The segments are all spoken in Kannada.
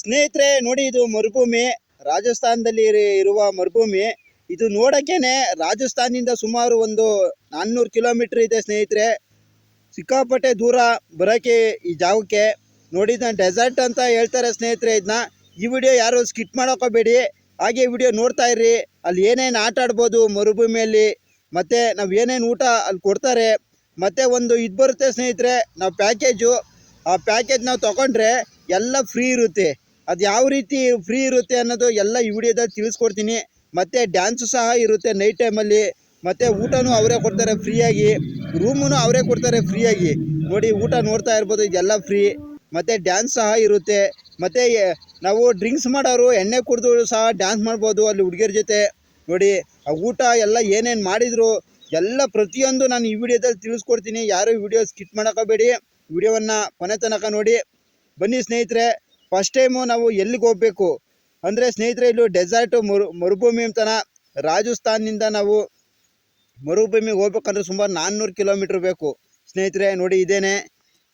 ಸ್ನೇಹಿತರೆ, ನೋಡಿ ಇದು ಮರುಭೂಮಿ. ರಾಜಸ್ಥಾನದಲ್ಲಿ ಇರುವ ಮರುಭೂಮಿ. ಇದು ನೋಡೋಕ್ಕೇನೆ ರಾಜಸ್ಥಾನದಿಂದ ಸುಮಾರು ಒಂದು ನಾನ್ನೂರು ಕಿಲೋಮೀಟರ್ ಇದೆ ಸ್ನೇಹಿತರೆ. ಸಿಕ್ಕಾಪಟ್ಟೆ ದೂರ ಬರೋಕ್ಕೆ ಈ ಜಾಗಕ್ಕೆ. ನೋಡಿದ ಡೆಸರ್ಟ್ ಅಂತ ಹೇಳ್ತಾರೆ ಸ್ನೇಹಿತರೆ ಇದನ್ನ. ಈ ವಿಡಿಯೋ ಯಾರು ಸ್ಕಿಟ್ ಮಾಡೋಕೋಬೇಡಿ. ಹಾಗೆ ವಿಡಿಯೋ ನೋಡ್ತಾ ಇರ್ರಿ. ಅಲ್ಲಿ ಏನೇನು ಆಟ ಆಡ್ಬೋದು ಮರುಭೂಮಿಯಲ್ಲಿ. ಮತ್ತು ನಾವು ಏನೇನು ಊಟ ಅಲ್ಲಿ ಕೊಡ್ತಾರೆ. ಮತ್ತು ಒಂದು ಇದು ಬರುತ್ತೆ ಸ್ನೇಹಿತರೆ, ನಾವು ಪ್ಯಾಕೇಜು ಆ ಪ್ಯಾಕೇಜ್ ನಾವು ತೊಗೊಂಡ್ರೆ ಎಲ್ಲ ಫ್ರೀ ಇರುತ್ತೆ. ಅದು ಯಾವ ರೀತಿ ಫ್ರೀ ಇರುತ್ತೆ ಅನ್ನೋದು ಎಲ್ಲ ಈ ವಿಡಿಯೋದಲ್ಲಿ ತಿಳಿಸ್ಕೊಡ್ತೀನಿ. ಮತ್ತು ಡ್ಯಾನ್ಸು ಸಹ ಇರುತ್ತೆ ನೈಟ್ ಟೈಮಲ್ಲಿ ಮತ್ತು ಊಟನೂ ಅವರೇ ಕೊಡ್ತಾರೆ ಫ್ರೀಯಾಗಿ ರೂಮೂ ಅವರೇ ಕೊಡ್ತಾರೆ ಫ್ರೀಯಾಗಿ ನೋಡಿ, ಊಟ ನೋಡ್ತಾ ಇರ್ಬೋದು, ಇದೆಲ್ಲ ಫ್ರೀ ಮತ್ತು ಡ್ಯಾನ್ಸ್ ಸಹ ಇರುತ್ತೆ. ಮತ್ತು ನಾವು ಡ್ರಿಂಕ್ಸ್ ಮಾಡೋರು, ಎಣ್ಣೆ ಕುಡಿದು ಸಹ ಡ್ಯಾನ್ಸ್ ಮಾಡ್ಬೋದು ಅಲ್ಲಿ ಹುಡುಗಿಯರ ಜೊತೆ. ನೋಡಿ, ಆ ಊಟ ಎಲ್ಲ ಏನೇನು ಮಾಡಿದರು, ಎಲ್ಲ ಪ್ರತಿಯೊಂದು ನಾನು ಈ ವಿಡಿಯೋದಲ್ಲಿ ತಿಳಿಸ್ಕೊಡ್ತೀನಿ. ಯಾರು ವಿಡಿಯೋ ಸ್ಕಿಟ್ ಮಾಡೋಕೋಬೇಡಿ ವಿಡಿಯೋವನ್ನು ಕೊನೆ ತನಕ ನೋಡಿ. ಬನ್ನಿ ಸ್ನೇಹಿತರೆ. ಫಸ್ಟ್ ಟೈಮು ನಾವು ಎಲ್ಲಿಗೆ ಹೋಗ್ಬೇಕು? ಅಂದರೆ ಸ್ನೇಹಿತರೆ, ಇಲ್ಲೂ ಡೆಸರ್ಟು ಮರು, ಮರುಭೂಮಿ ಅಂತನ ರಾಜಸ್ಥಾನದಿಂದ ನಾವು ಮರುಭೂಮಿಗೆ ಹೋಗ್ಬೇಕಂದ್ರೆ ಸುಮಾರು ನಾನ್ನೂರು ಕಿಲೋಮೀಟ್ರ್ ಬೇಕು. ಸ್ನೇಹಿತರೆ, ನೋಡಿ ಇದೇನೆ.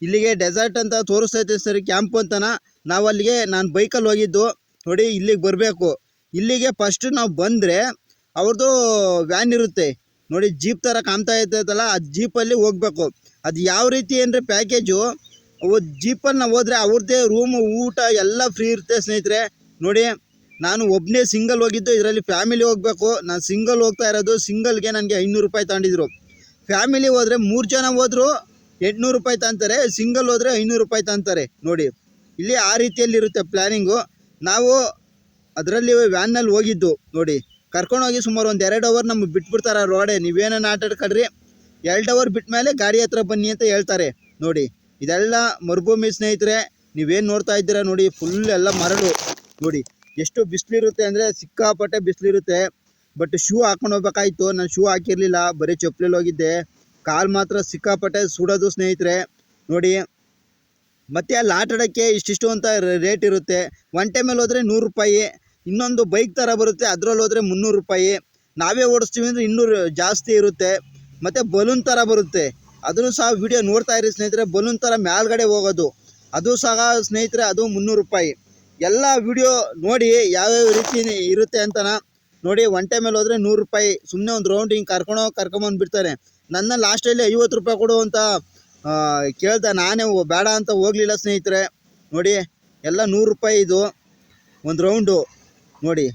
ಇಲ್ಲಿಗೆ ಡೆಸರ್ಟ್ ಅಂತ ತೋರಿಸ್ತೈತೆ ಸರ್ ಕ್ಯಾಂಪು ಅಂತನ. ನಾವು ಅಲ್ಲಿಗೆ, ನಾನು ಬೈಕಲ್ಲಿ ಹೋಗಿದ್ದು. ನೋಡಿ, ಇಲ್ಲಿಗೆ ಬರಬೇಕು. ಇಲ್ಲಿಗೆ ಫಸ್ಟ್ ನಾವು ಬಂದರೆ ಅವ್ರದ್ದು ವ್ಯಾನ್ ಇರುತ್ತೆ. ನೋಡಿ ಜೀಪ್ ಥರ ಕಾಣ್ತಾ ಇರ್ತೈತಲ್ಲ, ಆ ಜೀಪಲ್ಲಿ ಹೋಗ್ಬೇಕು. ಅದು ಯಾವ ರೀತಿ ಅಂದರೆ ಪ್ಯಾಕೇಜು ಅವು ಜೀಪಲ್ಲಿ ಹೋದ್ರೆ ಅವ್ರದ್ದೇ ರೂಮು ಊಟ ಎಲ್ಲ ಫ್ರೀ ಇರುತ್ತೆ ಸ್ನೇಹಿತರೆ. ನೋಡಿ, ನಾನು ಒಬ್ಬನೇ ಸಿಂಗಲ್ ಹೋಗಿದ್ದು, ಇದರಲ್ಲಿ ಫ್ಯಾಮಿಲಿ ಹೋಗಬೇಕು. ನಾನು ಸಿಂಗಲ್ ಹೋಗ್ತಾ ಇರೋದು ಸಿಂಗಲ್ಗೆ ನನಗೆ ಐನೂರು ರೂಪಾಯಿ ತಗೊಂಡಿದ್ರು. ಫ್ಯಾಮಿಲಿ ಹೋದರೆ ಮೂರು ಜನ ಹೋದ್ರು, ಎಂಟುನೂರು ರೂಪಾಯಿ ತಂತಾರೆ ಸಿಂಗಲ್ ಹೋದರೆ ಐನೂರು ರೂಪಾಯಿ ತಂತಾರೆ ನೋಡಿ, ಇಲ್ಲಿ ಆ ರೀತಿಯಲ್ಲಿ ಇರುತ್ತೆ ಪ್ಲ್ಯಾನಿಂಗು ನಾವು ಅದರಲ್ಲಿ ವ್ಯಾನ್ನಲ್ಲಿ ಹೋಗಿದ್ದು. ನೋಡಿ ಕರ್ಕೊಂಡೋಗಿ ಸುಮಾರು ಒಂದು ಎರಡು ಅವರ್ ನಮ್ಗೆ ಬಿಟ್ಬಿಡ್ತಾರೆ ರೋಡೆ ನೀವೇನೇನು ಆಟ ಆಡ್ಕೊಳ್ರಿ ಎರಡು ಅವರ್ ಬಿಟ್ಟ ಮೇಲೆ ಗಾಡಿ ಹತ್ರ ಬನ್ನಿ ಅಂತ ಹೇಳ್ತಾರೆ. ನೋಡಿ ಇದೆಲ್ಲ ಮರುಭೂಮಿ ಸ್ನೇಹಿತರೆ, ನೀವೇನು ನೋಡ್ತಾ ಇದ್ದೀರಾ ನೋಡಿ ಫುಲ್ ಎಲ್ಲ ಮರಳು. ನೋಡಿ, ಎಷ್ಟು ಬಿಸಿಲಿರುತ್ತೆ ಅಂದರೆ ಸಿಕ್ಕಾಪಟ್ಟೆ ಬಿಸಿಲಿರುತ್ತೆ. ಬಟ್ ಶೂ ಹಾಕೊಂಡು ಹೋಗ್ಬೇಕಾಯ್ತು. ನಾನು ಶೂ ಹಾಕಿರಲಿಲ್ಲ, ಬರೀ ಚಪ್ಪಲಿಲಿ ಹೋಗಿದ್ದೆ. ಕಾಲು ಮಾತ್ರ ಸಿಕ್ಕಾಪಟ್ಟೆ ಸುಡೋದು ಸ್ನೇಹಿತರೆ. ನೋಡಿ, ಮತ್ತೆ ಅಲ್ಲಿ ಆಟಾಡೋಕ್ಕೆ ಇಷ್ಟಿಷ್ಟು ಅಂತ ರೇಟ್ ಇರುತ್ತೆ. ಒನ್ ಟೈಮಲ್ಲಿ ಹೋದರೆ ನೂರು ರೂಪಾಯಿ. ಇನ್ನೊಂದು ಬೈಕ್ ಥರ ಬರುತ್ತೆ, ಅದರಲ್ಲಿ ಹೋದರೆ ಮುನ್ನೂರು ರೂಪಾಯಿ. ನಾವೇ ಓಡಿಸ್ತೀವಿ ಅಂದರೆ ಇನ್ನೂರು ಜಾಸ್ತಿ ಇರುತ್ತೆ. ಮತ್ತು ಬಲೂನ್ ಥರ ಬರುತ್ತೆ. ಅದನ್ನು ಸಹ ವಿಡಿಯೋ ನೋಡ್ತಾ ಇರಿ ಸ್ನೇಹಿತರೆ, ಬಲೂನ್ ಥರ ಮೇಲ್ಗಡೆ ಹೋಗೋದು. ಅದು ಸಹ ಸ್ನೇಹಿತರೆ, ಅದು ಮುನ್ನೂರು ರೂಪಾಯಿ. ಎಲ್ಲ ವಿಡಿಯೋ ನೋಡಿ ಯಾವ್ಯಾವ ರೀತಿ ಇರುತ್ತೆ ಅಂತನ ನೋಡಿ ಒನ್ ಮೇಲೆ ಹೋದರೆ ನೂರು ರೂಪಾಯಿ. ಸುಮ್ಮನೆ ಒಂದು ರೌಂಡ್ ಹಿಂಗೆ ಕರ್ಕೊಂಡು ಕರ್ಕೊಂಬಂದು ಬಿಡ್ತಾರೆ. ನನ್ನ ಲಾಸ್ಟಲ್ಲಿ ಐವತ್ತು ರೂಪಾಯಿ ಕೊಡು ಅಂತ ಕೇಳ್ದೆ. ನಾನೇ ಬೇಡ ಅಂತ ಹೋಗಲಿಲ್ಲ ಸ್ನೇಹಿತರೆ. ನೋಡಿ, ಎಲ್ಲ ನೂರು ರೂಪಾಯಿ ಇದು. ಒಂದು ರೌಂಡು ನೋಡಿ,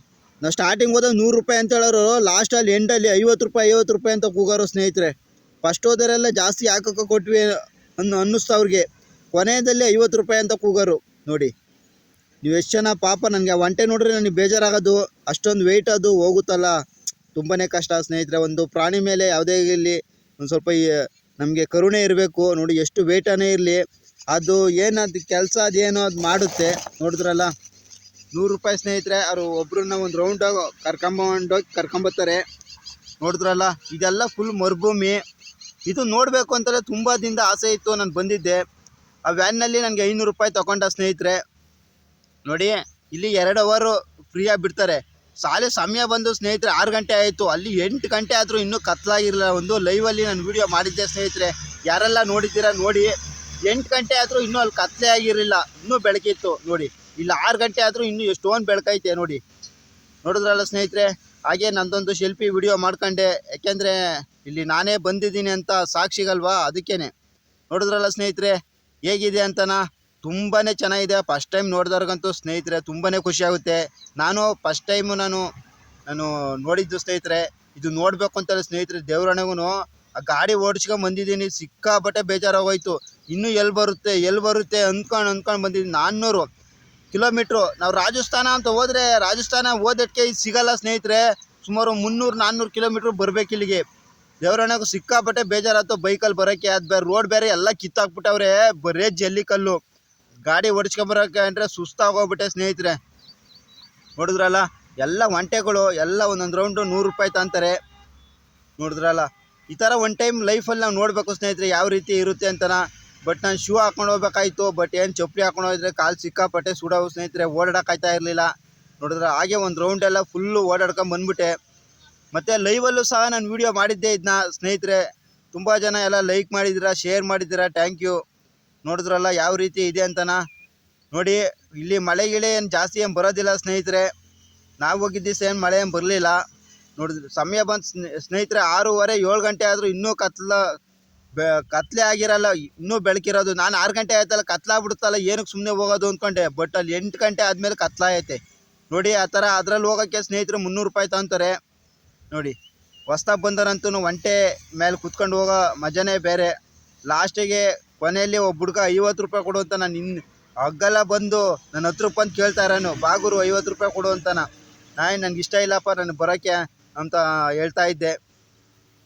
ನಾವು ಸ್ಟಾರ್ಟಿಂಗ್ ಹೋದಾಗ ನೂರು ರೂಪಾಯಿ ಅಂತ ಹೇಳೋರು ಲಾಸ್ಟಲ್ಲಿ ಎಂಡಲ್ಲಿ ಐವತ್ತು ರೂಪಾಯಿ ಐವತ್ತು ರೂಪಾಯಿ ಅಂತ ಕೂಗೋರು ಸ್ನೇಹಿತರೆ. ಫಸ್ಟ್ ಹೋದರೆಲ್ಲ ಜಾಸ್ತಿ ಹಾಕೋಕೆ ಕೊಟ್ವಿ ಅನ್ನು ಅನ್ನಿಸ್ತು ಅವ್ರಿಗೆ. ಕೊನೆಯದಲ್ಲಿ ಐವತ್ತು ರೂಪಾಯಿ ಅಂತ ಕೂಗರು. ನೋಡಿ, ನೀವು ಎಷ್ಟು ಜನ ಪಾಪ ನನಗೆ ಆ ಒಂಟೆ ನೋಡ್ರೆ ನನಗೆ ಬೇಜಾರಾಗೋದು. ಅಷ್ಟೊಂದು ವೆಯ್ಟ್ ಅದು ಹೋಗುತ್ತಲ್ಲ. ತುಂಬಾ ಕಷ್ಟ ಸ್ನೇಹಿತರೆ, ಒಂದು ಪ್ರಾಣಿ ಮೇಲೆ ಯಾವುದೇ ಇರಲಿ, ಒಂದು ಸ್ವಲ್ಪ ನಮಗೆ ಕರುಣೆ ಇರಬೇಕು. ನೋಡಿ, ಎಷ್ಟು ವೆಯ್ಟನೇ ಇರಲಿ. ಅದು ಏನು ಅದು ಕೆಲಸ ಅದೇನೋ ಅದು ಮಾಡುತ್ತೆ. ನೋಡಿದ್ರಲ್ಲ, ನೂರು ರೂಪಾಯಿ ಸ್ನೇಹಿತರೆ, ಅವರು ಒಬ್ಬರನ್ನ ಒಂದು ರೌಂಡ್ ಕರ್ಕೊಂಬಂಡೋಗಿ ಕರ್ಕೊಂಬತ್ತಾರೆ. ನೋಡಿದ್ರಲ್ಲ, ಇದೆಲ್ಲ ಫುಲ್ ಮರುಭೂಮಿ. ಇದು ನೋಡಬೇಕು ಅಂತಲೇ ತುಂಬ ದಿನದ ಆಸೆ ಇತ್ತು, ನಾನು ಬಂದಿದ್ದೆ. ಆ ವ್ಯಾನ್ನಲ್ಲಿ ನನಗೆ ಐನೂರು ರೂಪಾಯಿ ತೊಗೊಂಡ ಸ್ನೇಹಿತರೆ. ನೋಡಿ, ಇಲ್ಲಿ ಎರಡು ಅವರು ಫ್ರೀಯಾಗಿ ಬಿಡ್ತಾರೆ. ಶಾಲೆ ಸಮಯ ಬಂದು ಸ್ನೇಹಿತರೆ ಆರು ಗಂಟೆ ಆಯಿತು. ಅಲ್ಲಿ ಎಂಟು ಗಂಟೆ ಆದರೂ ಇನ್ನೂ ಕತ್ಲಾಗಿರಲಿಲ್ಲ. ಒಂದು ಲೈವಲ್ಲಿ ನಾನು ವಿಡಿಯೋ ಮಾಡಿದ್ದೆ ಸ್ನೇಹಿತರೆ. ಯಾರೆಲ್ಲ ನೋಡಿದ್ದೀರಾ ನೋಡಿ. ಎಂಟು ಗಂಟೆ ಆದರೂ ಇನ್ನೂ ಅಲ್ಲಿ ಕತ್ತಲೆ ಆಗಿರಲಿಲ್ಲ. ಇನ್ನೂ ಬೆಳಕಿತ್ತು ನೋಡಿ. ಇಲ್ಲಿ ಆರು ಗಂಟೆ ಆದರೂ ಇನ್ನೂ ಎಷ್ಟೊಂದು ಬೆಳಕೈತೆ ನೋಡಿ. ನೋಡಿದ್ರಲ್ಲ ಸ್ನೇಹಿತರೆ? ಹಾಗೆ ನಂದೊಂದು ಶಿಲ್ಪಿ ವಿಡಿಯೋ ಮಾಡ್ಕೊಂಡೆ. ಯಾಕೆಂದರೆ ಇಲ್ಲಿ ನಾನೇ ಬಂದಿದ್ದೀನಿ ಅಂತ ಸಾಕ್ಷಿಗಲ್ವಾ? ಅದಕ್ಕೇನೆ. ನೋಡಿದ್ರಲ್ಲ ಸ್ನೇಹಿತರೆ, ಹೇಗಿದೆ ಅಂತನಾ? ತುಂಬಾ ಚೆನ್ನಾಗಿದೆ. ಫಸ್ಟ್ ಟೈಮ್ ನೋಡಿದವ್ರಿಗಂತೂ ಸ್ನೇಹಿತರೆ ತುಂಬಾ ಖುಷಿಯಾಗುತ್ತೆ ನಾನು ಫಸ್ಟ್ ಟೈಮು ನಾನು ನಾನು ನೋಡಿದ್ದು ಸ್ನೇಹಿತರೆ, ಇದು ನೋಡಬೇಕು ಅಂತಾರೆ ಸ್ನೇಹಿತರೆ ದೇವ್ರಣೆಗೂ ಆ ಗಾಡಿ ಓಡಿಸ್ಕೊಂಡು ಬಂದಿದ್ದೀನಿ, ಸಿಕ್ಕಾಪಟ್ಟೆ ಬೇಜಾರಾಗೋಯ್ತು. ಇನ್ನೂ ಎಲ್ಲಿ ಬರುತ್ತೆ ಎಲ್ಲಿ ಬರುತ್ತೆ ಅಂದ್ಕೊಂಡು ಅಂದ್ಕೊಂಡು ಬಂದಿದ್ದೀನಿ. ನಾನ್ನೂರು ಕಿಲೋಮೀಟ್ರು. ನಾವು ರಾಜಸ್ಥಾನ ಅಂತ ಹೋದರೆ, ರಾಜಸ್ಥಾನ ಓದೋಕ್ಕೆ ಇದು ಸಿಗಲ್ಲ ಸ್ನೇಹಿತರೆ. ಸುಮಾರು ಮುನ್ನೂರು, ನಾನ್ನೂರು ಕಿಲೋಮೀಟ್ರ್ ಬರಬೇಕು ಇಲ್ಲಿಗೆ ದೇವರಣೆಗೂ ಸಿಕ್ಕಾಪಟ್ಟೆ ಬೇಜಾರಾಯ್ತು. ಬೈಕಲ್ಲಿ ಬರೋಕ್ಕೆ ಅದು ಬೇರೆ ರೋಡ್ ಬೇರೆ ಎಲ್ಲ ಕಿತ್ತಾಕ್ಬಿಟ್ಟವ್ರೆ. ಬರೇ ಜಲ್ಲಿ ಕಲ್ಲು. ಗಾಡಿ ಓಡಿಸ್ಕೊಂಬರೋಕೆ ಅಂದರೆ ಸುಸ್ತಾಗೋಗ್ಬಿಟ್ಟೆ ಸ್ನೇಹಿತರೆ. ನೋಡಿದ್ರಲ್ಲ? ಎಲ್ಲ ಒಂಟೆಗಳು, ಎಲ್ಲ ಒಂದೊಂದು ರೌಂಡು ನೂರು ರೂಪಾಯಿ ತಂತಾರೆ. ನೋಡಿದ್ರಲ್ಲ? ಈ ಥರ ಒನ್ ಟೈಮ್ ಲೈಫಲ್ಲಿ ನಾವು ನೋಡಬೇಕು ಸ್ನೇಹಿತರೆ, ಯಾವ ರೀತಿ ಇರುತ್ತೆ ಅಂತನ. ಬಟ್ ನಾನು ಶೂ ಹಾಕೊಂಡು ಹೋಗ್ಬೇಕಾಯ್ತು. ಬಟ್ ಏನು ಚಪ್ಪಲಿ ಹಾಕೊಂಡು ಹೋಗಿದ್ರೆ ಕಾಲು ಸಿಕ್ಕಾಪಟ್ಟೆ ಸುಡೋ ಸ್ನೇಹಿತರೆ. ಓಡಾಡೋಕ್ಕಾಯ್ತಾ ಇರಲಿಲ್ಲ. ನೋಡಿದ್ರೆ? ಹಾಗೆ ಒಂದು ರೌಂಡ್ ಎಲ್ಲ ಫುಲ್ಲು ಓಡಾಡ್ಕೊಂಡು ಬಂದ್ಬಿಟ್ಟೆ. ಮತ್ತು ಲೈವಲ್ಲೂ ಸಹ ನಾನು ವಿಡಿಯೋ ಮಾಡಿದ್ದೆ ಇದನ್ನ ಸ್ನೇಹಿತರೆ, ತುಂಬ ಜನ ಎಲ್ಲ ಲೈಕ್ ಮಾಡಿದ್ದೀರಾ ಶೇರ್ ಮಾಡಿದ್ದೀರಾ ಥ್ಯಾಂಕ್ ಯು ನೋಡಿದ್ರಲ್ಲ ಯಾವ ರೀತಿ ಇದೆ ಅಂತನ? ನೋಡಿ, ಇಲ್ಲಿ ಮಳೆ ಗಿಳೆ ಏನು ಜಾಸ್ತಿ ಏನು ಬರೋದಿಲ್ಲ ಸ್ನೇಹಿತರೆ. ನಾವು ಹೋಗಿದ್ದ ಏನು ಮಳೆ ಏನು ಬರಲಿಲ್ಲ. ನೋಡಿದ್ರೆ ಸಮಯ ಬಂದು ಸ್ನೇಹಿತರೆ ಆರೂವರೆ, ಏಳು ಗಂಟೆ ಆದರೂ ಇನ್ನೂ ಕತ್ಲ, ಬೆ, ಕತ್ಲೆ ಆಗಿರಲ್ಲ, ಇನ್ನೂ ಬೆಳಕಿರೋದು. ನಾನು ಆರು ಗಂಟೆ ಆಯ್ತಲ್ಲ, ಕತ್ಲಾಗ್ಬಿಡುತ್ತಲ್ಲ, ಏನಕ್ಕೆ ಸುಮ್ಮನೆ ಹೋಗೋದು ಅಂದ್ಕೊಂಡೆ ಬಟ್ ಅಲ್ಲಿ ಎಂಟು ಗಂಟೆ ಆದಮೇಲೆ ಕತ್ಲಾಗೈತೆ. ನೋಡಿ, ಆ ಥರ ಅದ್ರಲ್ಲಿ ಹೋಗೋಕ್ಕೆ ಸ್ನೇಹಿತರು ಮುನ್ನೂರು ರೂಪಾಯಿ ತಗೊಂತಾರೆ. ನೋಡಿ, ಹೊಸ್ದಾಗಿ ಬಂದರಂತೂ ಒಂಟೆ ಮೇಲೆ ಕುತ್ಕೊಂಡು ಹೋಗೋ ಮಜಾನೇ ಬೇರೆ. ಲಾಸ್ಟಿಗೆ ಕೊನೆಯಲ್ಲಿ ಒಬ್ಬ ಹುಡುಗ ಐವತ್ತು ರೂಪಾಯಿ ಕೊಡು ಅಂತ ನಾನು ಇನ್ನು ಹಗ್ಗಲ್ಲ ಬಂದು ನನ್ನ ಹತ್ತು ರೂಪಾಯಿ ಅಂತ ಕೇಳ್ತಾ ಇರೋನು. ಬಾಗುರು ಐವತ್ತು ರೂಪಾಯಿ ಕೊಡು ಅಂತಾನ ನಾಯಿ ನನಗೆ ಇಷ್ಟ ಇಲ್ಲಪ್ಪ, ನಾನು ಬರೋಕ್ಕೆ ಅಂತ ಹೇಳ್ತಾ ಇದ್ದೆ.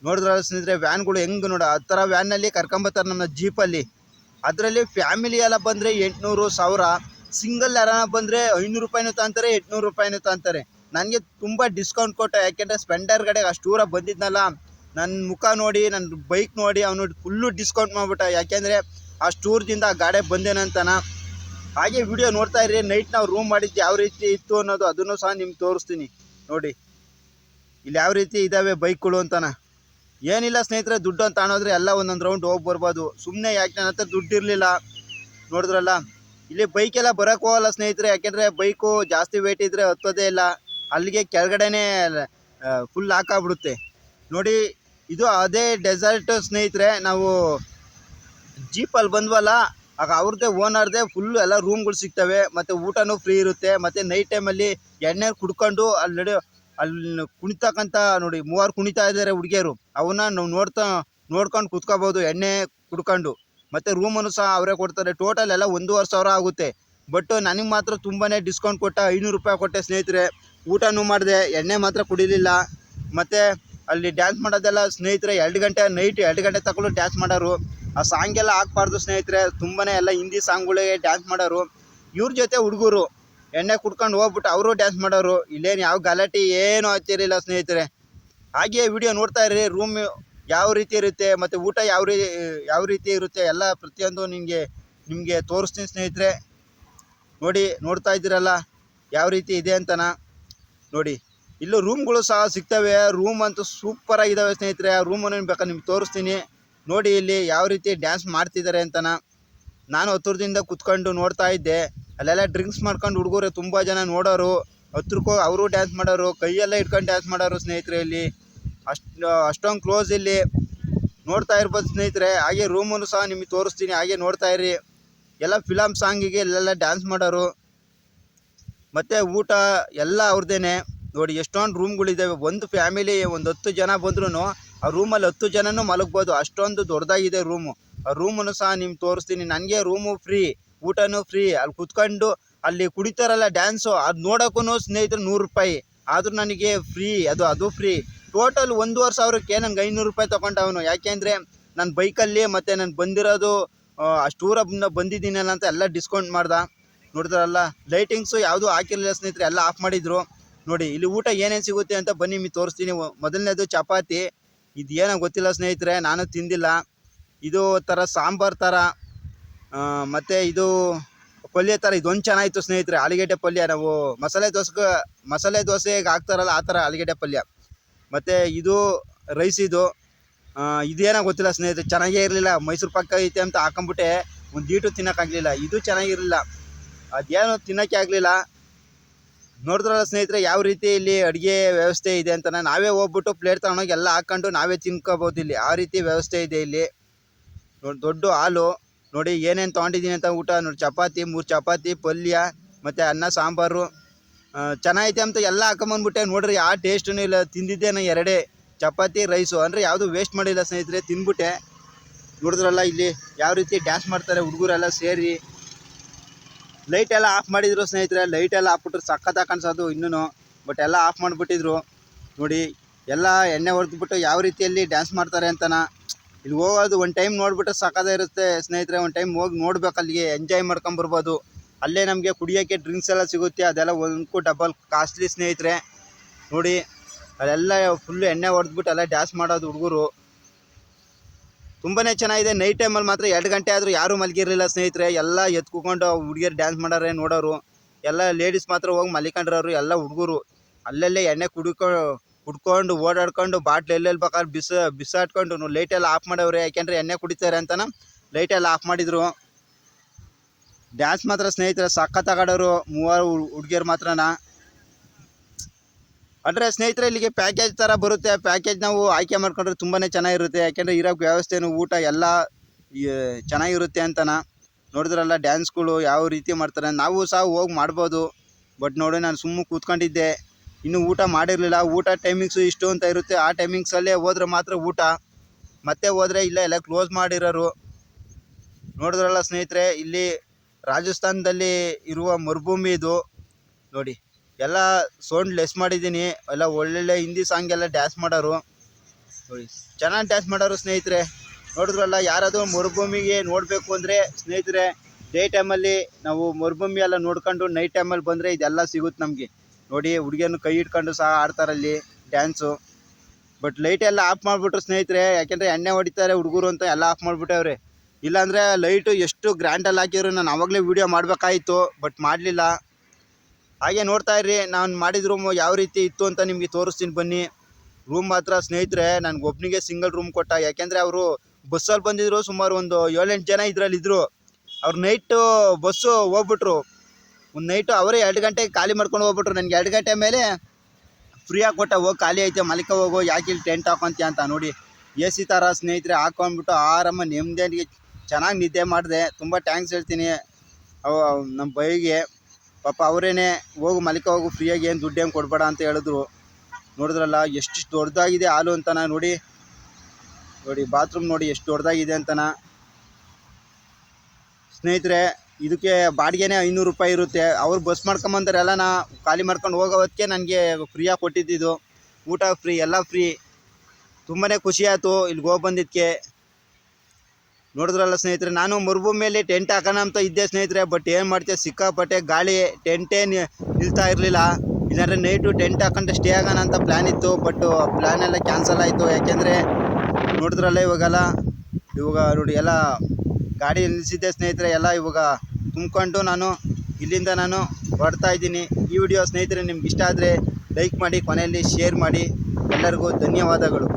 ನೋಡಿದ್ರೆ ಸ್ನೇಹಿತರೆ, ವ್ಯಾನ್ಗಳು ಹೆಂಗೆ ನೋಡು, ಆ ಥರ ವ್ಯಾನಲ್ಲಿ ಕರ್ಕೊಂಬತ್ತಾರೆ ನಮ್ಮ ಜೀಪಲ್ಲಿ. ಅದರಲ್ಲಿ ಫ್ಯಾಮಿಲಿ ಎಲ್ಲ ಬಂದರೆ ಎಂಟುನೂರು, ಸಾವಿರ. ಸಿಂಗಲ್ ಯಾರನ್ನ ಬಂದರೆ ಐನೂರು ರೂಪಾಯಿನೂ ತಾಂತಾರೆ, ಎಂಟುನೂರು ರೂಪಾಯಿನೂ ತಗೊಂತಾರೆ ನನಗೆ ತುಂಬ ಡಿಸ್ಕೌಂಟ್ ಕೊಟ್ಟ, ಯಾಕೆಂದರೆ ಸ್ಪೆಂಡರ್ ಕಡೆ ಅಷ್ಟು ದೂರ ಬಂದಿದ್ನಲ್ಲ ನನ್ನ ಮುಖ ನೋಡಿ ನನ್ನ ಬೈಕ್ ನೋಡಿ, ಅವನು ಫುಲ್ಲು ಡಿಸ್ಕೌಂಟ್ ಮಾಡಿಬಿಟ್ಟ. ಯಾಕೆಂದರೆ ಅಷ್ಟು ದೂರದಿಂದ ಆ ಗಾಡಿ ಬಂದೇನಂತಾನ ಹಾಗೆ ವಿಡಿಯೋ ನೋಡ್ತಾ ಇರಿ ನೈಟ್ ನಾವು ರೂಮ್ ಮಾಡಿದ್ದು ಯಾವ ರೀತಿ ಇತ್ತು ಅನ್ನೋದು ಅದನ್ನು ಸಹ ನಿಮ್ಗೆ ತೋರಿಸ್ತೀನಿ. ನೋಡಿ, ಇಲ್ಲಿ ಯಾವ ರೀತಿ ಇದ್ದಾವೆ ಬೈಕ್ಗಳು ಅಂತಾನ. ಏನಿಲ್ಲ ಸ್ನೇಹಿತರೆ, ದುಡ್ಡು ಅಂತ ಅನ್ನೋದ್ರೆ ಎಲ್ಲ ಒಂದೊಂದು ರೌಂಡ್ ಹೋಗಿ ಬರ್ಬೋದು. ಸುಮ್ಮನೆ ಯಾಕೆ ನನ್ನ ಹತ್ರ ದುಡ್ಡು ಇರಲಿಲ್ಲ? ನೋಡಿದ್ರಲ್ಲ? ಇಲ್ಲಿ ಬೈಕೆಲ್ಲ ಬರೋಕ್ಕೆ ಹೋಗಲ್ಲ ಸ್ನೇಹಿತರೆ, ಯಾಕೆಂದರೆ ಬೈಕು ಜಾಸ್ತಿ ವೇಟ್ ಇದ್ದರೆ ಹತ್ತೋದೇ ಇಲ್ಲ. ಅಲ್ಲಿಗೆ ಕೆಳಗಡೆನೇ ಫುಲ್ ಹಾಕಾಗ್ಬಿಡುತ್ತೆ ನೋಡಿ, ಇದು ಅದೇ ಡೆಸರ್ಟ್ ಸ್ನೇಹಿತರೆ, ನಾವು ಜೀಪಲ್ಲಿ ಬಂದ್ವಲ್ಲ, ಆಗ ಅವ್ರದ್ದೇ ಓನರ್ದೇ ಫುಲ್ ಎಲ್ಲ ರೂಮ್ಗಳು ಸಿಗ್ತವೆ, ಮತ್ತು ಊಟನೂ ಫ್ರೀ ಇರುತ್ತೆ, ಮತ್ತು ನೈಟ್ ಟೈಮಲ್ಲಿ ಎಣ್ಣೆ ಕುಡ್ಕೊಂಡು ಅಲ್ಲಿ ನಡೆಯೋ ಅಲ್ಲಿ ಕುಣಿತಕ್ಕಂಥ ನೋಡಿ, ಮೂವರು ಕುಣಿತಾ ಇದ್ದಾರೆ ಹುಡುಗಿಯರು. ಅವನ್ನ ನಾವು ನೋಡ್ತಾ, ನೋಡ್ಕೊಂಡು ಕುತ್ಕೋಬೋದು, ಎಣ್ಣೆ ಕುಡ್ಕೊಂಡು. ಮತ್ತು ರೂಮನ್ನು ಸಹ ಅವರೇ ಕೊಡ್ತಾರೆ. ಟೋಟಲ್ ಎಲ್ಲ ಒಂದೂವರೆ ಸಾವಿರ ಆಗುತ್ತೆ. ಬಟ್ ನನಗೆ ಮಾತ್ರ ತುಂಬಾ ಡಿಸ್ಕೌಂಟ್ ಕೊಟ್ಟ ಐನೂರು ರೂಪಾಯಿ ಕೊಟ್ಟೆ ಸ್ನೇಹಿತರೆ. ಊಟನೂ ಮಾಡಿದೆ, ಎಣ್ಣೆ ಮಾತ್ರ ಕುಡಿಲಿಲ್ಲ. ಮತ್ತು ಅಲ್ಲಿ ಡ್ಯಾನ್ಸ್ ಮಾಡೋದೆಲ್ಲ ಸ್ನೇಹಿತರೆ, ಎರಡು ಗಂಟೆ ನೈಟ್ ಎರಡು ಗಂಟೆ ತಗೊಂಡು ಡ್ಯಾನ್ಸ್ ಮಾಡೋರು. ಆ ಸಾಂಗ್ ಎಲ್ಲ ಹಾಕ್ಬಾರ್ದು ಸ್ನೇಹಿತರೆ. ತುಂಬಾ ಎಲ್ಲ ಹಿಂದಿ ಸಾಂಗ್ಗಳಿಗೆ ಡ್ಯಾನ್ಸ್ ಮಾಡೋರು. ಇವ್ರ ಜೊತೆ ಹುಡುಗರು. ಎಣ್ಣೆ ಕುಡ್ಕೊಂಡು ಹೋಗ್ಬಿಟ್ಟು ಅವರು ಡ್ಯಾನ್ಸ್ ಮಾಡೋರು. ಇಲ್ಲೇನು ಯಾವ ಗಲಾಟೆ ಏನೂ ಆಗ್ತಿರಲಿಲ್ಲ ಸ್ನೇಹಿತರೆ. ಹಾಗೆಯೇ ವಿಡಿಯೋ ನೋಡ್ತಾ ಇರಿ ರೂಮ್ ಯಾವ ರೀತಿ ಇರುತ್ತೆ, ಮತ್ತು ಊಟ ಯಾವ ರೀ, ಯಾವ ರೀತಿ ಇರುತ್ತೆ, ಎಲ್ಲ ಪ್ರತಿಯೊಂದು ನಿಮಗೆ ನಿಮಗೆ ತೋರಿಸ್ತೀನಿ ಸ್ನೇಹಿತರೆ. ನೋಡಿ ನೋಡ್ತಾ ಇದ್ದೀರಲ್ಲ, ಯಾವ ರೀತಿ ಇದೆ ಅಂತನ? ನೋಡಿ, ಇಲ್ಲೂ ರೂಮ್ಗಳು ಸಹ ಸಿಗ್ತವೆ. ರೂಮ್ ಅಂತೂ ಸೂಪರ್ ಆಗಿದ್ದಾವೆ ಸ್ನೇಹಿತರೆ. ಆ ರೂಮನ್ನು ಬೇಕಾ ನಿಮ್ಗೆ ತೋರಿಸ್ತೀನಿ. ನೋಡಿ ಇಲ್ಲಿ ಯಾವ ರೀತಿ ಡ್ಯಾನ್ಸ್ ಮಾಡ್ತಿದ್ದಾರೆ ಅಂತನ? ನಾನು ಹತ್ತಿರದಿಂದ ಕುತ್ಕೊಂಡು ನೋಡ್ತಾ ಇದ್ದೆ. ಅಲ್ಲೆಲ್ಲ ಡ್ರಿಂಕ್ಸ್ ಮಾಡ್ಕೊಂಡು ಹುಡುಗರು ತುಂಬ ಜನ ನೋಡೋರು. ಹತ್ರಕ್ಕೋ ಅವರು ಡ್ಯಾನ್ಸ್ ಮಾಡೋರು. ಕೈಯೆಲ್ಲ ಇಟ್ಕೊಂಡು ಡ್ಯಾನ್ಸ್ ಮಾಡೋರು ಸ್ನೇಹಿತರೆ ಇಲ್ಲಿ. ಅಷ್ಟು, ಅಷ್ಟೊಂದು ಕ್ಲೋಸ್ ಇಲ್ಲಿ. ನೋಡ್ತಾ ಇರ್ಬೋದು ಸ್ನೇಹಿತರೆ. ಹಾಗೆ ರೂಮನ್ನು ಸಹ ನಿಮಗೆ ತೋರಿಸ್ತೀನಿ. ಹಾಗೆ ನೋಡ್ತಾ ಇರಿ. ಎಲ್ಲ ಫಿಲಮ್ ಸಾಂಗಿಗೆ ಇಲ್ಲೆಲ್ಲ ಡ್ಯಾನ್ಸ್ ಮಾಡೋರು. ಮತ್ತು ಊಟ ಎಲ್ಲ ಅವ್ರದ್ದೇನೆ ನೋಡಿ, ಎಷ್ಟೊಂದು ರೂಮ್ಗಳಿದ್ದಾವೆ ಒಂದು ಫ್ಯಾಮಿಲಿ ಒಂದು ಹತ್ತು ಜನ ಬಂದ್ರೂ ಆ ರೂಮಲ್ಲಿ ಹತ್ತು ಜನನೂ ಮಲಗ್ಬೋದು. ಅಷ್ಟೊಂದು ದೊಡ್ಡದಾಗಿದೆ ರೂಮು ಆ ರೂಮನ್ನು ಸಹ ನಿಮ್ಗೆ ತೋರಿಸ್ತೀನಿ. ನನಗೆ ರೂಮು ಫ್ರೀ ಊಟನೂ ಫ್ರೀ ಅಲ್ಲಿ ಕುತ್ಕೊಂಡು ಅಲ್ಲಿ ಕುಡಿತಾರಲ್ಲ ಡ್ಯಾನ್ಸು ಅದು ನೋಡೋಕ್ಕೂ ಸ್ನೇಹಿತರು ನೂರು ರೂಪಾಯಿ. ಆದರೂ ನನಗೆ ಫ್ರೀ ಅದು ಅದು ಫ್ರೀ ಟೋಟಲ್ ಒಂದೂವರೆ ಸಾವಿರಕ್ಕೆ ನಂಗೆ ಐನೂರು ರೂಪಾಯಿ ತೊಗೊಂಡವನು. ಯಾಕೆಂದರೆ ನನ್ನ ಬೈಕಲ್ಲಿ ಮತ್ತು ನಾನು ಬಂದಿರೋದು ಅಷ್ಟು ದೂರ ಬಂದ- ಬಂದಿದ್ದೀನಲ್ಲ ಅಂತ ಎಲ್ಲ ಡಿಸ್ಕೌಂಟ್ ಮಾಡ್ದೆ. ನೋಡಿದ್ರಲ್ಲ ಲೈಟಿಂಗ್ಸು ಯಾವುದೂ ಹಾಕಿರಲಿಲ್ಲ ಸ್ನೇಹಿತರೆ, ಎಲ್ಲ ಆಫ್ ಮಾಡಿದ್ರು. ನೋಡಿ, ಇಲ್ಲಿ ಊಟ ಏನೇನು ಸಿಗುತ್ತೆ ಅಂತ ಬನ್ನಿ, ನಿಮಗೆ ತೋರಿಸ್ತೀನಿ. ಮೊದಲನೇದು ಚಪಾತಿ. ಇದು ಏನೋ ಗೊತ್ತಿಲ್ಲ ಸ್ನೇಹಿತರೆ, ನಾನು ತಿಂದಿಲ್ಲ. ಇದು ಥರ ಸಾಂಬಾರು ಥರ ಮತ್ತು ಇದು ಪಲ್ಯ ಥರ ಇದೊಂದು ಚೆನ್ನಾಗಿತ್ತು ಸ್ನೇಹಿತರೆ, ಆಲೂಗೆಡ್ಡೆ ಪಲ್ಯ. ನಾವು ಮಸಾಲೆ ದೋಸೆಗೆ ಮಸಾಲೆ ದೋಸೆಗೆ ಹಾಕ್ತಾರಲ್ಲ ಆ ಥರ ಆಲೂಗೆಡ್ಡೆ ಪಲ್ಯ. ಮತ್ತು ಇದು ರೈಸ್ ಇದು. ಇದೇನೋ ಗೊತ್ತಿಲ್ಲ ಸ್ನೇಹಿತರೆ, ಚೆನ್ನಾಗೇ ಇರಲಿಲ್ಲ. ಮೈಸೂರು ಪಾಕ ಐತೆ ಅಂತ ಹಾಕೊಂಬಿಟ್ಟೆ ಒಂದು ಈಟು ತಿನ್ನೋಕ್ಕಾಗಲಿಲ್ಲ ಇದು ಚೆನ್ನಾಗಿರಲಿಲ್ಲ. ಅದೇನೋ ತಿನ್ನೋಕ್ಕೆ ಆಗಲಿಲ್ಲ. ನೋಡಿದ್ರಲ್ಲ ಸ್ನೇಹಿತರೆ, ಯಾವ ರೀತಿ ಇಲ್ಲಿ ಅಡುಗೆ ವ್ಯವಸ್ಥೆ ಇದೆ ಅಂತ ನಾವೇ ಹೋಗ್ಬಿಟ್ಟು ಪ್ಲೇಟ್ ತಗೊಂಡೋಗಿ ಎಲ್ಲ ಹಾಕ್ಕೊಂಡು ನಾವೇ ತಿನ್ಕೋಬೋದು ಇಲ್ಲಿ. ಆ ರೀತಿ ವ್ಯವಸ್ಥೆ ಇದೆ ಇಲ್ಲಿ. ದೊಡ್ಡ ಹಾಲು. ನೋಡಿ, ಏನೇನು ತೊಗೊಂಡಿದ್ದೀನಿ ಅಂತ ಊಟ. ನೋಡಿ, ಚಪಾತಿ, ಮೂರು ಚಪಾತಿ, ಪಲ್ಯ, ಮತ್ತು ಅನ್ನ, ಸಾಂಬಾರು. ಚೆನ್ನಾಗೈತೆ ಅಂತ ಎಲ್ಲ ಹಾಕೊಂಬಂದ್ಬಿಟ್ಟೆ ನೋಡ್ರಿ, ಆ ಟೇಸ್ಟೂ ಇಲ್ಲ. ತಿಂದಿದ್ದೆ ಎರಡೇ. ಚಪಾತಿ ರೈಸು ಅಂದರೆ ಯಾವುದು ವೇಸ್ಟ್ ಮಾಡಿಲ್ಲ ಸ್ನೇಹಿತರೆ ತಿಂದ್ಬಿಟ್ಟೆ ನೋಡಿದ್ರಲ್ಲ ಇಲ್ಲಿ ಯಾವ ರೀತಿ ಡ್ಯಾನ್ಸ್ ಮಾಡ್ತಾರೆ ಹುಡುಗರೆಲ್ಲ ಸೇರಿ. ಲೈಟ್ ಎಲ್ಲ ಆಫ್ ಮಾಡಿದ್ರು ಸ್ನೇಹಿತರೆ ಲೈಟ್ ಎಲ್ಲ ಹಾಕ್ಬಿಟ್ರು ಸಖತ್ತಾಗಿ ಕಾಣಿಸೋದು ಇನ್ನೂ ಬಟ್ ಎಲ್ಲ ಆಫ್ ಮಾಡಿಬಿಟ್ಟಿದ್ರು. ನೋಡಿ, ಎಲ್ಲ ಎಣ್ಣೆ ಹೊಡೆದ್ಬಿಟ್ಟು ಯಾವ ರೀತಿಯಲ್ಲಿ ಡ್ಯಾನ್ಸ್ ಮಾಡ್ತಾರೆ ಅಂತನ. ಇಲ್ಲಿ ಹೋಗೋದು ಒಂದು ಟೈಮ್ ನೋಡ್ಬಿಟ್ಟು ಸಖತ್ತ ಇರುತ್ತೆ ಸ್ನೇಹಿತರೆ, ಒಂದು ಟೈಮ್ ಹೋಗಿ ನೋಡ್ಬೇಕು ಅಲ್ಲಿಗೆ ಎಂಜಾಯ್ ಮಾಡ್ಕೊಂಬರ್ಬೋದು ಅಲ್ಲೇ ನಮಗೆ ಕುಡಿಯೋಕ್ಕೆ ಡ್ರಿಂಕ್ಸ್ ಎಲ್ಲ ಸಿಗುತ್ತೆ, ಅದೆಲ್ಲ ಒಂದಕ್ಕೂ ಡಬಲ್ ಕಾಸ್ಟ್ಲಿ ಸ್ನೇಹಿತರೆ. ನೋಡಿ ಅಲ್ಲೆಲ್ಲ ಫುಲ್ಲು ಎಣ್ಣೆ ಹೊಡೆದ್ಬಿಟ್ಟು ಎಲ್ಲ ಡ್ಯಾನ್ಸ್ ಮಾಡೋದು ಹುಡುಗರು. ತುಂಬಾ ಚೆನ್ನಾಗಿದೆ. ನೈಟ್ ಟೈಮಲ್ಲಿ ಮಾತ್ರ ಎರಡು ಗಂಟೆ ಆದರೂ ಯಾರೂ ಮಲಗಿರಲಿಲ್ಲ ಸ್ನೇಹಿತರೆ. ಎಲ್ಲ ಎತ್ಕೊಂಡು ಹುಡುಗಿಯರು ಡ್ಯಾನ್ಸ್ ಮಾಡೋರೆ ನೋಡೋರು. ಎಲ್ಲ ಲೇಡೀಸ್ ಮಾತ್ರ ಹೋಗಿ ಮಲಿಕೊಂಡ್ರವ್ರು, ಎಲ್ಲ ಹುಡುಗರು. ಅಲ್ಲಲ್ಲೇ ಎಣ್ಣೆ ಕುಡ್ಕೊ, ಕುಡ್ಕೊಂಡು, ಓಡಾಡ್ಕೊಂಡು, ಬಾಟ್ಲು ಎಲ್ಲೆಲ್ಲಿ ಬೇಕಾದ್ರೆ ಬಿಸ, ಬಿಸಾಡ್ಕೊಂಡು ಲೈಟೆಲ್ಲ ಆಫ್ ಮಾಡವ್ರೆ. ಯಾಕೆಂದರೆ ಎಣ್ಣೆ ಕುಡಿತಾರೆ ಅಂತನ ಲೈಟೆಲ್ಲ ಆಫ್ ಮಾಡಿದರು. ಡ್ಯಾನ್ಸ್ ಮಾತ್ರ ಸ್ನೇಹಿತರೆ ಸಕ್ಕತ್ತಾಗಾಡೋರು ಮೂವರು ಹುಡುಗಿಯರು ಮಾತ್ರನಾ. ಅಂದರೆ ಸ್ನೇಹಿತರೆ, ಇಲ್ಲಿಗೆ ಪ್ಯಾಕೇಜ್ ಥರ ಬರುತ್ತೆ. ಪ್ಯಾಕೇಜ್ ನಾವು ಆಯ್ಕೆ ಮಾಡ್ಕೊಂಡ್ರೆ ತುಂಬಾ ಚೆನ್ನಾಗಿರುತ್ತೆ. ಯಾಕೆಂದರೆ ಇರೋಕ್ಕೆ ವ್ಯವಸ್ಥೆನು ಊಟ ಎಲ್ಲ ಚೆನ್ನಾಗಿರುತ್ತೆ ಅಂತನ. ನೋಡಿದ್ರಲ್ಲ ಡ್ಯಾನ್ಸ್ಗಳು ಯಾವ ರೀತಿ ಮಾಡ್ತಾರೆ. ನಾವು ಸಹ ಹೋಗಿ ಮಾಡ್ಬೋದು. ಬಟ್ ನೋಡಿ, ನಾನು ಸುಮ್ಮನೆ ಕೂತ್ಕೊಂಡಿದ್ದೆ. ಇನ್ನೂ ಊಟ ಮಾಡಿರಲಿಲ್ಲ. ಊಟ ಟೈಮಿಂಗ್ಸು ಇಷ್ಟು ಅಂತ ಇರುತ್ತೆ. ಆ ಟೈಮಿಂಗ್ಸಲ್ಲೇ ಹೋದ್ರೆ ಮಾತ್ರ ಊಟ. ಮತ್ತೆ ಹೋದರೆ ಇಲ್ಲ, ಎಲ್ಲ ಕ್ಲೋಸ್ ಮಾಡಿರೋರು. ನೋಡಿದ್ರಲ್ಲ ಸ್ನೇಹಿತರೆ, ಇಲ್ಲಿ ರಾಜಸ್ಥಾನದಲ್ಲಿ ಇರುವ ಮರುಭೂಮಿ ಇದು. ನೋಡಿ. ಎಲ್ಲ ಸೌಂಡ್ ಲೆಸ್ ಮಾಡಿದ್ದೀನಿ. ಎಲ್ಲ ಒಳ್ಳೊಳ್ಳೆ ಹಿಂದಿ ಸಾಂಗ್ ಎಲ್ಲ ಡ್ಯಾನ್ಸ್ ಮಾಡೋರು. ಚೆನ್ನಾಗಿ ಡ್ಯಾನ್ಸ್ ಮಾಡೋರು ಸ್ನೇಹಿತರೆ. ನೋಡಿದ್ರಲ್ಲ, ಯಾರಾದರೂ ಮರುಭೂಮಿಗೆ ನೋಡಬೇಕು ಅಂದರೆ ಸ್ನೇಹಿತರೆ ಡೇ ಟೈಮಲ್ಲಿ ನಾವು ಮರುಭೂಮಿ ಎಲ್ಲ ನೋಡ್ಕೊಂಡು ನೈಟ್ ಟೈಮಲ್ಲಿ ಬಂದರೆ ಇದೆಲ್ಲ ಸಿಗುತ್ತೆ ನಮಗೆ. ನೋಡಿ, ಹುಡುಗಿಯನ್ನು ಕೈ ಇಟ್ಕೊಂಡು ಸಹ ಆಡ್ತಾರಲ್ಲಿ ಡ್ಯಾನ್ಸು ಬಟ್ ಲೈಟ್ ಎಲ್ಲ ಆಫ್ ಮಾಡಿಬಿಟ್ರು ಸ್ನೇಹಿತರೆ. ಯಾಕೆಂದರೆ ಎಣ್ಣೆ ಹೊಡಿತಾರೆ ಹುಡುಗರು ಅಂತ ಎಲ್ಲ ಆಫ್ ಮಾಡಿಬಿಟ್ಟವ್ರೆ ಇಲ್ಲಾಂದರೆ ಲೈಟು ಎಷ್ಟು ಗ್ರ್ಯಾಂಡಲ್ಲಿ ಹಾಕಿದ್ರು, ನಾನು ಆವಾಗಲೇ ವೀಡಿಯೋ ಮಾಡಬೇಕಾಯಿತು ಬಟ್ ಮಾಡಲಿಲ್ಲ. ಹಾಗೆ ನೋಡ್ತಾ ಇರ್ರಿ, ನಾನು ಮಾಡಿದ ರೂಮು ಯಾವ ರೀತಿ ಇತ್ತು ಅಂತ ನಿಮಗೆ ತೋರಿಸ್ತೀನಿ ಬನ್ನಿ. ರೂಮ್ ಮಾತ್ರ ಸ್ನೇಹಿತರೆ, ನನಗೆ ಒಬ್ಬನಿಗೆ ಸಿಂಗಲ್ ರೂಮ್ ಕೊಟ್ಟ, ಯಾಕೆಂದರೆ ಅವರು ಬಸ್ಸಲ್ಲಿ ಬಂದಿದ್ರು ಸುಮಾರು ಒಂದು ಏಳೆಂಟು ಜನ ಇದರಲ್ಲಿ ಇದ್ದರು ಅವ್ರು ನೈಟು ಬಸ್ಸು ಹೋಗ್ಬಿಟ್ರು. ಒಂದು ನೈಟು ಅವರೇ ಎರಡು ಗಂಟೆಗೆ ಖಾಲಿ ಮಾಡ್ಕೊಂಡು ಹೋಗ್ಬಿಟ್ರು. ನನಗೆ ಎರಡು ಗಂಟೆ ಮೇಲೆ ಫ್ರೀಯಾಗಿ ಕೊಟ್ಟ, ಹೋಗಿ ಖಾಲಿ ಐತೆ, ಮಲಿಕ ಹೋಗು, ಯಾಕೆ ಇಲ್ಲಿ ಟೆಂಟ್ ಹಾಕೊಂತೀಯ ಅಂತ ನೋಡಿ. ಎ ಸಿ ಥರ ಸ್ನೇಹಿತರೆ, ಹಾಕೊಂಡ್ಬಿಟ್ಟು ಆರಾಮ ನೆಮ್ಮದಿಯಾಗಿ ಚೆನ್ನಾಗಿ ನಿದ್ದೆ ಮಾಡಿದೆ. ತುಂಬ ಟ್ಯಾಂಕ್ಸ್ ಹೇಳ್ತೀನಿ ನಮ್ಮ ಬೈಗೆ. ಪಾಪ ಅವರೇನೆ, ಹೋಗು ಮಲಿಕ, ಹೋಗು ಫ್ರೀಯಾಗಿ ಏನು ದುಡ್ಡು ಏನು ಕೊಡಬೇಡ ಅಂತ ಹೇಳಿದ್ರು. ನೋಡಿದ್ರಲ್ಲ ಎಷ್ಟು ದೊಡ್ಡದಾಗಿದೆ ಹಾಲು ಅಂತನ ನೋಡಿ. ನೋಡಿ ಬಾತ್ರೂಮ್ ನೋಡಿ ಎಷ್ಟು ದೊಡ್ಡದಾಗಿದೆ ಅಂತನ. ಸ್ನೇಹಿತರೆ, ಇದಕ್ಕೆ ಬಾಡಿಗೆನೇ ಐನೂರು ರೂಪಾಯಿ ಇರುತ್ತೆ. ಅವ್ರು ಬಸ್ ಮಾಡ್ಕೊಂಬಂದ್ರೆ ನಾ ಖಾಲಿ ಮಾಡ್ಕೊಂಡು ಹೋಗೋದಕ್ಕೆ ನನಗೆ ಫ್ರೀಯಾಗಿ ಕೊಟ್ಟಿದ್ದಿದ್ದು ಊಟ ಫ್ರೀ, ಎಲ್ಲ ಫ್ರೀ. ತುಂಬಾ ಖುಷಿ ಆಯಿತು ಇಲ್ಲಿಗೆ ಹೋಗಿ ಬಂದಿದ್ದಕ್ಕೆ ನೋಡಿದ್ರಲ್ಲ ಸ್ನೇಹಿತರೆ, ನಾನು ಮರುಭೂಮಿಯಲ್ಲಿ ಟೆಂಟ್ ಹಾಕೋಣ ಅಂತ ಇದ್ದೆ ಸ್ನೇಹಿತರೆ ಬಟ್ ಏನು ಮಾಡ್ತೀಯ ಸಿಕ್ಕಾಪಟ್ಟೆ ಗಾಳಿ ಟೆಂಟೇ ನಿಲ್ತಾ ಇರಲಿಲ್ಲ. ಇಲ್ಲಾಂದರೆ ನೈಟು ಟೆಂಟ್ ಹಾಕೊಂಡು ಸ್ಟೇ ಆಗೋಣ ಅಂತ ಪ್ಲ್ಯಾನ್ ಇತ್ತು ಬಟ್ ಪ್ಲ್ಯಾನ್ ಎಲ್ಲ ಕ್ಯಾನ್ಸಲ್ ಆಯಿತು. ಯಾಕೆಂದರೆ, ನೋಡಿದ್ರಲ್ಲ ಇವಾಗೆಲ್ಲ, ಇವಾಗ ನೋಡಿ, ಎಲ್ಲ ಗಾಡಿ ನಿಲ್ಲಿಸಿದ್ದೆ ಸ್ನೇಹಿತರೆ, ಎಲ್ಲ ಇವಾಗ ತುಂಬ್ಕೊಂಡು ನಾನು ಇಲ್ಲಿಂದ ನಾನು ಹೊರಡ್ತಾ ಇದ್ದೀನಿ. ಈ ವಿಡಿಯೋ ಸ್ನೇಹಿತರೆ, ನಿಮ್ಗೆ ಇಷ್ಟ ಆದರೆ ಲೈಕ್ ಮಾಡಿ, ಕೊನೆಯಲ್ಲಿ ಶೇರ್ ಮಾಡಿ. ಎಲ್ಲರಿಗೂ ಧನ್ಯವಾದಗಳು.